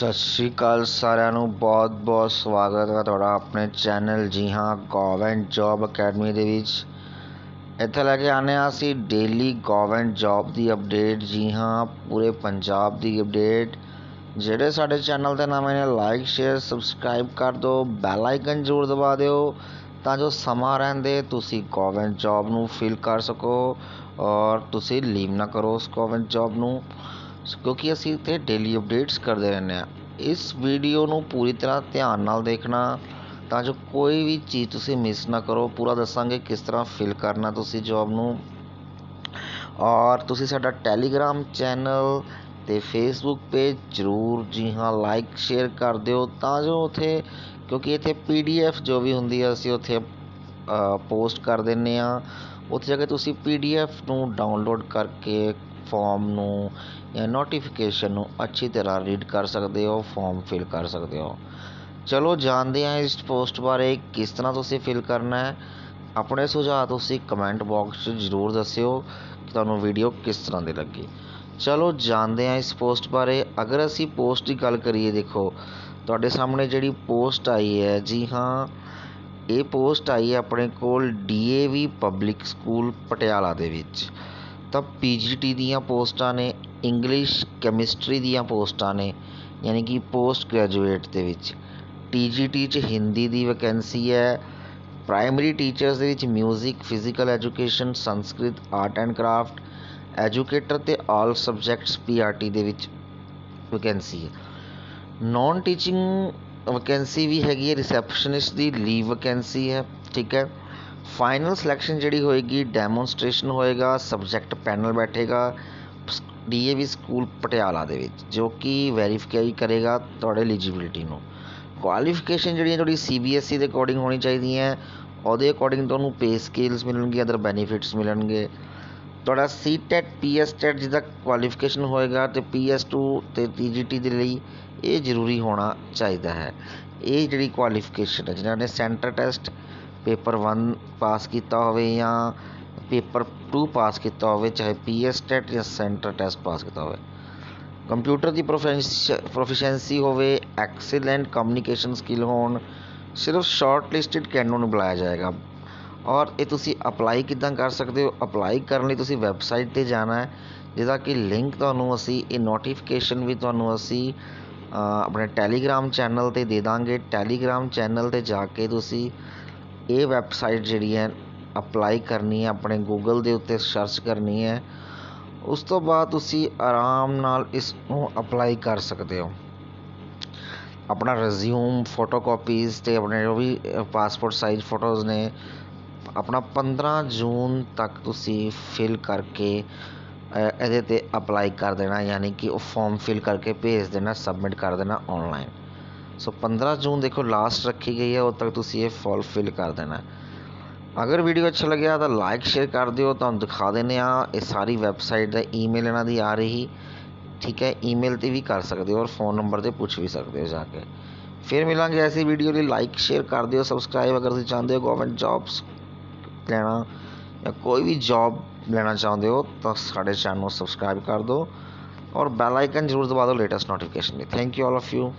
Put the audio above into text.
ਸਤਿ ਸ਼੍ਰੀ ਅਕਾਲ ਸਾਰਿਆਂ ਨੂੰ, ਬਹੁਤ ਬਹੁਤ ਸਵਾਗਤ ਹੈ ਤੁਹਾਡਾ ਆਪਣੇ ਚੈਨਲ ਜੀ ਹਾਂ, ਗਵਰਨਮੈਂਟ ਜੌਬ ਅਕੈਡਮੀ ਦੇ ਵਿੱਚ। ਇੱਥੇ ਲੈ ਕੇ ਆਨੇ ਆ ਅਸੀਂ ਡੇਲੀ ਗਵਰਨਮੈਂਟ ਜੌਬ ਦੀ ਅਪਡੇਟ ਜੀ ਹਾਂ, ਪੂਰੇ ਪੰਜਾਬ ਦੀ ਅਪਡੇਟ ਜਿਹੜੇ ਸਾਡੇ ਚੈਨਲ ਤੇ ਨਵੇਂ ਨੇ ਲਾਈਕ ਸ਼ੇਅਰ ਸਬਸਕ੍ਰਾਈਬ ਕਰ ਦਿਓ ਬੈਲ ਆਈਕਨ ਜ਼ਰੂਰ ਦਬਾ ਦਿਓ, ਤਾਂ ਜੋ ਸਮਾਂ ਰਹਿੰਦੇ ਤੁਸੀਂ ਗਵਰਨਮੈਂਟ ਜੌਬ ਨੂੰ ਫਿਲ ਕਰ ਸਕੋ ਔਰ ਤੁਸੀਂ ਲੀਵ ਨਾ ਕਰੋ ਉਸ ਗਵਰਨਮੈਂਟ ਜੌਬ ਨੂੰ। ਕਿਉਂਕਿ ਅਸੀਂ ਇੱਥੇ ਡੇਲੀ ਅਪਡੇਟਸ ਕਰਦੇ ਰਹਿੰਦੇ ਹਾਂ। ਇਸ ਵੀਡੀਓ ਨੂੰ ਪੂਰੀ ਤਰ੍ਹਾਂ ਧਿਆਨ ਨਾਲ ਦੇਖਣਾ, ਤਾਂ ਜੋ ਕੋਈ ਵੀ ਚੀਜ਼ ਤੁਸੀਂ ਮਿਸ ਨਾ ਕਰੋ। ਪੂਰਾ ਦੱਸਾਂਗੇ ਕਿਸ ਤਰ੍ਹਾਂ ਫਿਲ ਕਰਨਾ ਤੁਸੀਂ ਜੋਬ ਨੂੰ। ਔਰ ਤੁਸੀਂ ਸਾਡਾ ਟੈਲੀਗ੍ਰਾਮ ਚੈਨਲ ਤੇ ਫੇਸਬੁੱਕ ਪੇਜ ਜ਼ਰੂਰ ਜੀ ਹਾਂ ਲਾਈਕ ਸ਼ੇਅਰ ਕਰ ਦਿਓ। ਤਾਂ ਜੋ ਉਥੇ, ਕਿਉਂਕਿ ਇੱਥੇ ਪੀਡੀਐਫ ਜੋ ਵੀ ਹੁੰਦੀ ਹੈ ਅਸੀਂ ਉੱਥੇ ਪੋਸਟ ਕਰ ਦਿੰਨੇ ਆ ਉੱਥੇ ਜਾ ਕੇ ਤੁਸੀਂ ਪੀਡੀਐਫ ਨੂੰ ਡਾਊਨਲੋਡ ਕਰਕੇ ਫੋਮ ਨੂੰ, ਜਾਂ ਨੋਟੀਫਿਕੇਸ਼ਨ ਨੂੰ ਅੱਛੀ ਤਰ੍ਹਾਂ ਰੀਡ ਕਰ ਸਕਦੇ ਹੋ ਫੋਮ ਫਿਲ ਕਰ ਸਕਦੇ ਹੋ। ਚਲੋ ਜਾਣਦੇ ਹਾਂ ਇਸ ਪੋਸਟ ਬਾਰੇ ਕਿਸ ਤਰ੍ਹਾਂ ਤੁਸੀਂ ਫਿਲ ਕਰਨਾ ਹੈ। ਆਪਣੇ ਸੁਝਾਅ ਤੁਸੀਂ ਕਮੈਂਟ ਬਾਕਸ 'ਚ ਜ਼ਰੂਰ ਦੱਸਿਓ ਕਿ ਤੁਹਾਨੂੰ ਵੀਡੀਓ ਕਿਸ ਤਰ੍ਹਾਂ ਦੀ ਲੱਗੀ। ਚਲੋ ਜਾਣਦੇ ਹਾਂ ਇਸ ਪੋਸਟ ਬਾਰੇ। ਅਗਰ ਅਸੀਂ ਪੋਸਟ ਦੀ ਗੱਲ ਕਰੀਏ ਦੇਖੋ, ਤੁਹਾਡੇ ਸਾਹਮਣੇ ਜਿਹੜੀ ਪੋਸਟ ਆਈ ਹੈ, ਜੀ ਹਾਂ, ਇਹ ਪੋਸਟ ਆਈ ਹੈ ਆਪਣੇ ਕੋਲ ਡੀਏਵੀ ਪਬਲਿਕ ਸਕੂਲ ਪਟਿਆਲਾ ਦੇ ਵਿੱਚ। ਤਾਂ ਪੀ ਜੀ ਟੀ ਦੀਆਂ ਪੋਸਟਾਂ ਨੇ ਇੰਗਲਿਸ਼ ਕੈਮਿਸਟਰੀ ਦੀਆਂ ਪੋਸਟਾਂ ਨੇ, ਯਾਨੀ ਕਿ ਪੋਸਟ ਗ੍ਰੈਜੂਏਟ ਦੇ ਵਿੱਚ। ਟੀ ਜੀ ਟੀ 'ਚ ਹਿੰਦੀ ਦੀ ਵੈਕੈਂਸੀ ਹੈ। ਪ੍ਰਾਇਮਰੀ ਟੀਚਰਸ ਦੇ ਵਿੱਚ music physical education Sanskrit art and craft educator ਅਤੇ all subjects P R T ਦੇ ਵਿੱਚ ਵੈਕੈਂਸੀ ਹੈ। ਨਾਨ ਟੀਚਿੰਗ ਵੈਕੈਂਸੀ ਵੀ ਹੈਗੀ ਹੈ ਰਿਸੈਪਸ਼ਨਿਸਟ ਦੀ ਲੀਵ ਵੈਕੈਂਸੀ ਹੈ, ਠੀਕ ਹੈ। ਫਾਈਨਲ ਸਿਲੈਕਸ਼ਨ ਜਿਹੜੀ ਹੋਏਗੀ ਡੈਮੋਨਸਟ੍ਰੇਸ਼ਨ ਹੋਏਗਾ ਸਬਜੈਕਟ ਪੈਨਲ ਬੈਠੇਗਾ ਡੀਏਵੀ ਸਕੂਲ ਪਟਿਆਲਾ ਦੇ ਵਿੱਚ, ਜੋ ਕਿ ਵੈਰੀਫਾਈ ਕਰੇਗਾ ਤੁਹਾਡੇ ਐਲੀਜੀਬਿਲਿਟੀ ਨੂੰ। ਕੁਆਲੀਫਿਕੇਸ਼ਨ ਜਿਹੜੀਆਂ ਤੁਹਾਡੀ ਸੀਬੀਐਸਈ ਦੇ ਅਕੋਰਡਿੰਗ ਹੋਣੀ ਚਾਹੀਦੀ ਹੈ ਉਹਦੇ ਅਕੋਰਡਿੰਗ ਤੁਹਾਨੂੰ ਪੇ ਸਕੇਲਸ ਮਿਲਣਗੇ ਅਦਰ ਬੈਨੀਫਿਟਸ ਮਿਲਣਗੇ। ਤੁਹਾਡਾ C TET P S TET ਜਿਹਦਾ ਕੁਆਲੀਫਿਕੇਸ਼ਨ ਹੋਏਗਾ ਤੇ ਪੀ ਐਸ ਟੂ ਤੇ ਟੀਜੀਟੀ ਦੇ ਲਈ ਇਹ ਜ਼ਰੂਰੀ ਹੋਣਾ ਚਾਹੀਦਾ ਹੈ। ਇਹ ਜਿਹੜੀ ਕੁਆਲੀਫਿਕੇਸ਼ਨ ਹੈ ਜਿਨ੍ਹਾਂ ਨੇ ਸੈਂਟਰ ਟੈਸਟ ਪੇਪਰ 1 ਪਾਸ ਕੀਤਾ ਹੋਵੇ ਜਾਂ ਪੇਪਰ 2 ਪਾਸ ਕੀਤਾ ਹੋਵੇ ਚਾਹੇ ਪੀਐਸ ਟੈਟ ਜਾਂ ਸੈਂਟਰ ਟੈਸਟ ਪਾਸ ਕੀਤਾ ਹੋਵੇ ਕੰਪਿਊਟਰ ਦੀ ਪ੍ਰੋਫੀਸ਼ੀਐਂਸੀ ਹੋਵੇ ਐਕਸੀਲੈਂਟ ਕਮਿਊਨੀਕੇਸ਼ਨ ਸਕਿੱਲ ਹੋਣ ਸਿਰਫ ਸ਼ਾਰਟ ਲਿਸਟਡ ਕੈਂਡੀਡੇਟ ਨੂੰ ਬੁਲਾਇਆ ਜਾਏਗਾ ਔਰ ਇਹ ਤੁਸੀਂ ਅਪਲਾਈ ਕਿੱਦਾਂ ਕਰ ਸਕਦੇ ਹੋ ਅਪਲਾਈ ਕਰਨ ਲਈ ਤੁਸੀਂ ਵੈਬਸਾਈਟ 'ਤੇ ਜਾਣਾ ਹੈ ਜਿਹਦਾ ਕਿ ਲਿੰਕ ਤੁਹਾਨੂੰ ਅਸੀਂ ਇਹ ਨੋਟੀਫਿਕੇਸ਼ਨ ਵੀ ਤੁਹਾਨੂੰ ਅਸੀਂ ਆਪਣੇ ਟੈਲੀਗ੍ਰਾਮ ਚੈਨਲ 'ਤੇ ਦੇ ਦਾਂਗੇ ਟੈਲੀਗ੍ਰਾਮ ਚੈਨਲ 'ਤੇ ਜਾ ਕੇ ਤੁਸੀਂ ਇਹ ਵੈਬਸਾਈਟ ਜਿਹੜੀ ਹੈ ਅਪਲਾਈ ਕਰਨੀ ਹੈ, ਆਪਣੇ ਗੂਗਲ ਦੇ ਉੱਤੇ ਸਰਚ ਕਰਨੀ ਹੈ, ਉਸ ਤੋਂ ਬਾਅਦ ਤੁਸੀਂ ਆਰਾਮ ਨਾਲ ਇਸ ਨੂੰ ਅਪਲਾਈ ਕਰ ਸਕਦੇ ਹੋ। ਆਪਣਾ ਰਿਜ਼ਿਊਮ ਫੋਟੋਕਾਪੀਜ਼ ਤੇ ਆਪਣੇ ਜੋ ਵੀ ਪਾਸਪੋਰਟ ਸਾਈਜ਼ ਫੋਟੋਜ਼ ਨੇ, ਆਪਣਾ 15 ਜੂਨ ਤੱਕ ਤੁਸੀਂ ਫਿਲ ਕਰਕੇ ਇਹਦੇ ਤੇ ਅਪਲਾਈ ਕਰ ਦੇਣਾ, ਯਾਨੀ ਕਿ ਉਹ ਫਾਰਮ ਫਿਲ ਕਰਕੇ ਭੇਜ ਦੇਣਾ ਸਬਮਿਟ ਕਰ ਦੇਣਾ ਆਨਲਾਈਨ ਸੋ 15 ਜੂਨ ਦੇਖੋ ਲਾਸਟ ਰੱਖੀ ਗਈ ਹੈ ਉਦੋਂ ਤੱਕ ਤੁਸੀਂ ਇਹ ਫਾਰਮ ਫਿਲ ਕਰ ਦੇਣਾ ਅਗਰ ਵੀਡੀਓ ਅੱਛਾ ਲੱਗਿਆ ਤਾਂ ਲਾਈਕ ਸ਼ੇਅਰ ਕਰ ਦਿਓ, ਤੁਹਾਨੂੰ ਦਿਖਾ ਦਿੰਦੇ ਆ ਇਹ ਸਾਰੀ ਵੈਬਸਾਈਟ ਦਾ ਈਮੇਲ ਇਹਨਾਂ ਦੀ ਆ ਰਹੀ। ਠੀਕ ਹੈ ਈਮੇਲ ਤੇ ਵੀ ਕਰ ਸਕਦੇ ਹੋ ਔਰ ਫੋਨ ਨੰਬਰ ਤੇ ਪੁੱਛ ਵੀ ਸਕਦੇ ਹੋ ਜਾ ਕੇ। ਫਿਰ ਮਿਲਾਂਗੇ ਐਸੀ ਵੀਡੀਓ ਲਈ ਲਾਈਕ ਸ਼ੇਅਰ ਕਰ ਦਿਓ ਸਬਸਕ੍ਰਾਈਬ ਅਗਰ ਤੁਸੀਂ ਚਾਹੁੰਦੇ ਹੋ ਗਵਰਨਮੈਂਟ ਜੌਬਸ ਲੈਣਾ ਜਾਂ ਕੋਈ ਵੀ ਜੌਬ ਲੈਣਾ ਚਾਹੁੰਦੇ ਹੋ, ਤਾਂ ਸਾਡੇ ਚੈਨਲ ਨੂੰ ਸਬਸਕ੍ਰਾਈਬ ਕਰ ਦਿਓ। ਔਰ ਬੈਲ ਆਈਕਨ ਜ਼ਰੂਰ ਦਬਾ ਦਿਓ ਲੇਟੈਸਟ ਨੋਟੀਫਿਕੇਸ਼ਨ ਲਈ। Thank you all of you